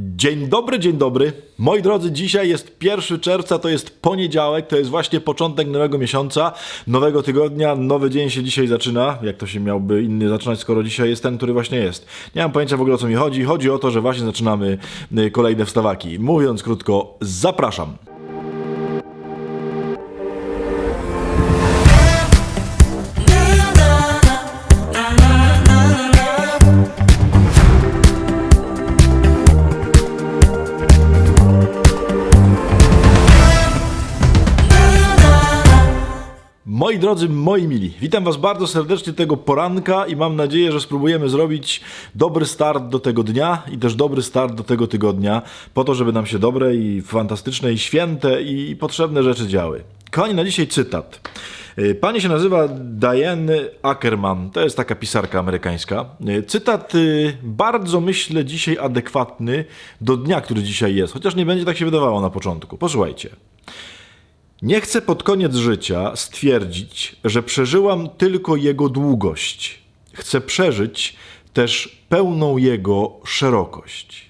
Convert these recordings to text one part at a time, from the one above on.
Dzień dobry, dzień dobry. Moi drodzy, dzisiaj jest 1 czerwca, to jest poniedziałek, to jest właśnie początek nowego miesiąca, nowego tygodnia, nowy dzień się dzisiaj zaczyna. Jak to się miałby inny zaczynać, skoro dzisiaj jest ten, który właśnie jest? Nie mam pojęcia w ogóle o co mi chodzi. Chodzi o to, że właśnie zaczynamy y, kolejne wstawaki. Mówiąc krótko, zapraszam. Moi drodzy, moi mili, witam Was bardzo serdecznie tego poranka i mam nadzieję, że spróbujemy zrobić dobry start do tego dnia i też dobry start do tego tygodnia, po to, żeby nam się dobre i fantastyczne i święte i potrzebne rzeczy działy. Kochani, na dzisiaj cytat. Y, Pani się nazywa Diane Ackerman, to jest taka pisarka amerykańska. Y, Cytat y, bardzo myślę dzisiaj adekwatny do dnia, który dzisiaj jest, chociaż nie będzie tak się wydawało na początku. Posłuchajcie. Nie chcę pod koniec życia stwierdzić, że przeżyłam tylko jego długość. Chcę przeżyć też pełną jego szerokość.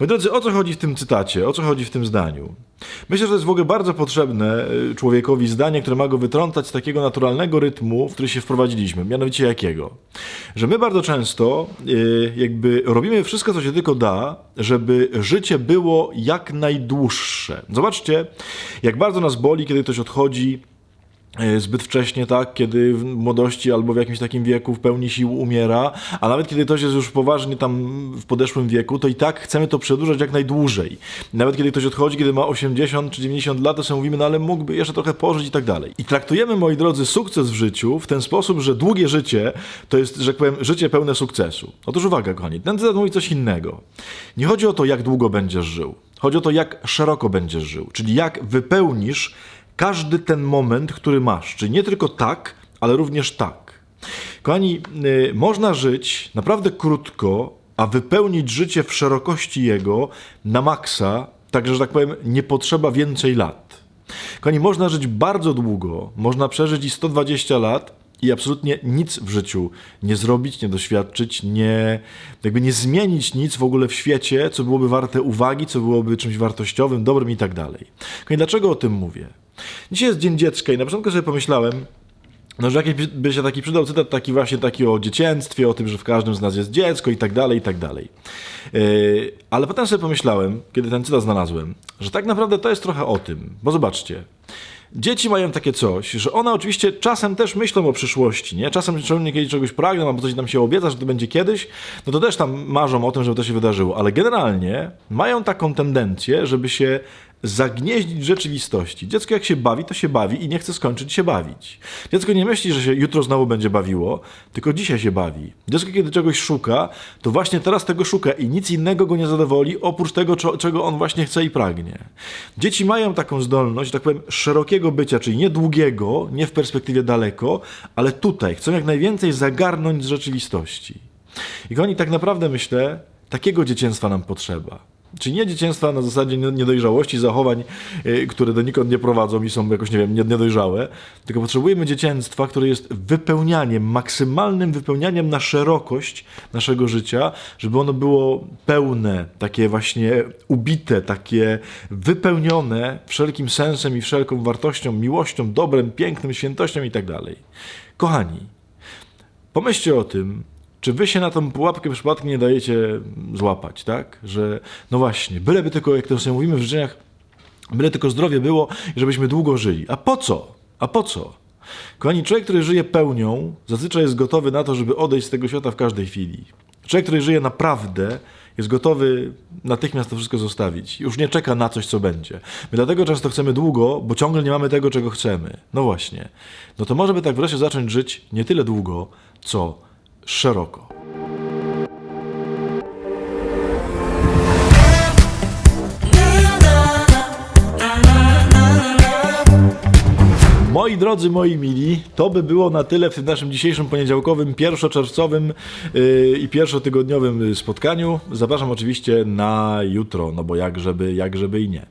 Moi drodzy, o co chodzi w tym cytacie? O co chodzi w tym zdaniu? Myślę, że to jest w ogóle bardzo potrzebne y, człowiekowi zdanie, które ma go wytrącać z takiego naturalnego rytmu, w który się wprowadziliśmy. Mianowicie jakiego? Że my bardzo często y, jakby robimy wszystko, co się tylko da, żeby życie było jak najdłuższe. Zobaczcie, jak bardzo nas boli, kiedy ktoś odchodzi zbyt wcześnie, tak, kiedy w młodości albo w jakimś takim wieku w pełni sił umiera, a nawet kiedy ktoś jest już poważnie tam w podeszłym wieku, to i tak chcemy to przedłużać jak najdłużej. Nawet kiedy ktoś odchodzi, kiedy ma 80 czy 90 lat, to sobie mówimy, no ale mógłby jeszcze trochę pożyć i tak dalej. I traktujemy, moi drodzy, sukces w życiu w ten sposób, że długie życie to jest, że powiem, życie pełne sukcesu. Otóż uwaga, kochani, ten cytat mówi coś innego. Nie chodzi o to, jak długo będziesz żył. Chodzi o to, jak szeroko będziesz żył, czyli jak wypełnisz każdy ten moment, który masz. Czyli nie tylko tak, ale również tak. Kochani, y, można żyć naprawdę krótko, a wypełnić życie w szerokości jego na maksa, także, że tak powiem, nie potrzeba więcej lat. Kochani, można żyć bardzo długo, można przeżyć i 120 lat i absolutnie nic w życiu nie zrobić, nie doświadczyć, nie, jakby nie zmienić nic w ogóle w świecie, co byłoby warte uwagi, co byłoby czymś wartościowym, dobrym i tak dalej. Dlaczego o tym mówię? Dzisiaj jest Dzień Dziecka i na początku sobie pomyślałem, no, że jakiś by się taki przydał cytat taki właśnie taki o dziecięctwie, o tym, że w każdym z nas jest dziecko i tak dalej, i tak dalej. Yy, ale potem sobie pomyślałem, kiedy ten cytat znalazłem, że tak naprawdę to jest trochę o tym, bo zobaczcie, Dzieci mają takie coś, że one oczywiście czasem też myślą o przyszłości, nie? Czasem szczególnie kiedy czegoś pragną, albo coś nam się obieca, że to będzie kiedyś, no to też tam marzą o tym, żeby to się wydarzyło, ale generalnie mają taką tendencję, żeby się zagnieździć w rzeczywistości. Dziecko jak się bawi, to się bawi i nie chce skończyć się bawić. Dziecko nie myśli, że się jutro znowu będzie bawiło, tylko dzisiaj się bawi. Dziecko kiedy czegoś szuka, to właśnie teraz tego szuka i nic innego go nie zadowoli, oprócz tego, czego on właśnie chce i pragnie. Dzieci mają taką zdolność, tak powiem, szerokiego bycia, czyli nie długiego, nie w perspektywie daleko, ale tutaj. Chcą jak najwięcej zagarnąć z rzeczywistości. I oni tak naprawdę myślę, takiego dzieciństwa nam potrzeba. Czyli nie dzieciństwa na zasadzie nie- niedojrzałości, zachowań, y, które donikąd nie prowadzą i są jakoś, nie wiem, nie- niedojrzałe, tylko potrzebujemy dzieciństwa, które jest wypełnianiem, maksymalnym wypełnianiem na szerokość naszego życia, żeby ono było pełne, takie właśnie ubite, takie wypełnione wszelkim sensem i wszelką wartością, miłością, dobrem, pięknym, świętością i tak dalej. Kochani, Pomyślcie o tym, czy wy się na tą pułapkę przypadkiem nie dajecie złapać, tak? Że no właśnie, byleby tylko, jak to sobie mówimy w życzeniach, byle tylko zdrowie było i żebyśmy długo żyli. A po co? A po co? Kochani, człowiek, który żyje pełnią, zazwyczaj jest gotowy na to, żeby odejść z tego świata w każdej chwili. Człowiek, który żyje naprawdę, jest gotowy natychmiast to wszystko zostawić. Już nie czeka na coś, co będzie. My dlatego często chcemy długo, bo ciągle nie mamy tego, czego chcemy. No właśnie. No to może by tak wreszcie zacząć żyć nie tyle długo, co szeroko. Moi drodzy, moi mili, to by było na tyle w tym naszym dzisiejszym poniedziałkowym, pierwszoczerwcowym yy, i pierwszotygodniowym spotkaniu. Zapraszam oczywiście na jutro, no bo jak żeby, jak żeby i nie.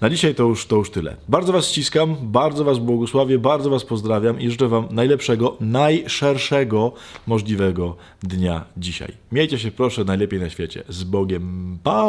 Na dzisiaj to już, to już tyle. Bardzo Was ściskam, bardzo Was błogosławię, bardzo Was pozdrawiam i życzę Wam najlepszego, najszerszego możliwego dnia dzisiaj. Miejcie się proszę najlepiej na świecie. Z Bogiem. Pa!